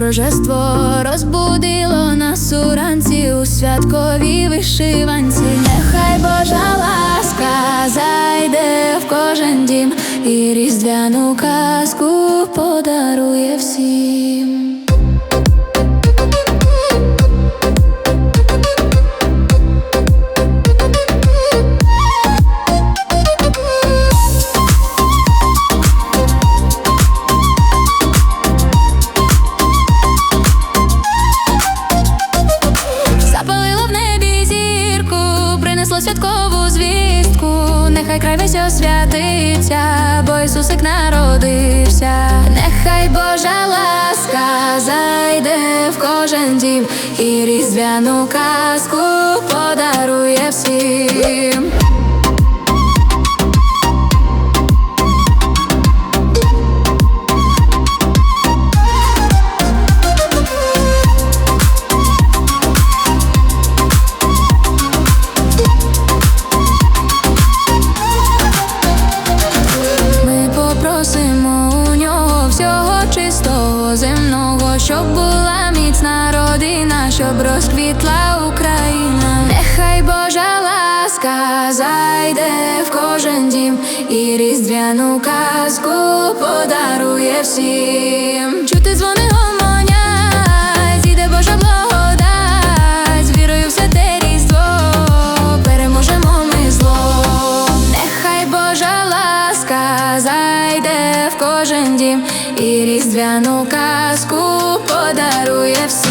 Божество розбудило нас уранці у святковій вишиванці. Нехай Божа ласка зайде в кожен дім і різдвяну казку подарує всім. Принесло святкову звістку. Нехай край весь освятиться, бо Ісусик народився. Нехай Божа ласка зайде в кожен дім і різдвяну казку подарує всім. Щоб була міцна родина, щоб розквітла Україна. Нехай Божа ласка зайде в кожен дім і різдвяну казку подарує всім. Чути дзвони гомонять, зійде Божа благодать, з вірою в святе різдво переможемо ми зло. Нехай Божа ласка зайде в кожен дім і різдвяну казку подарує всім.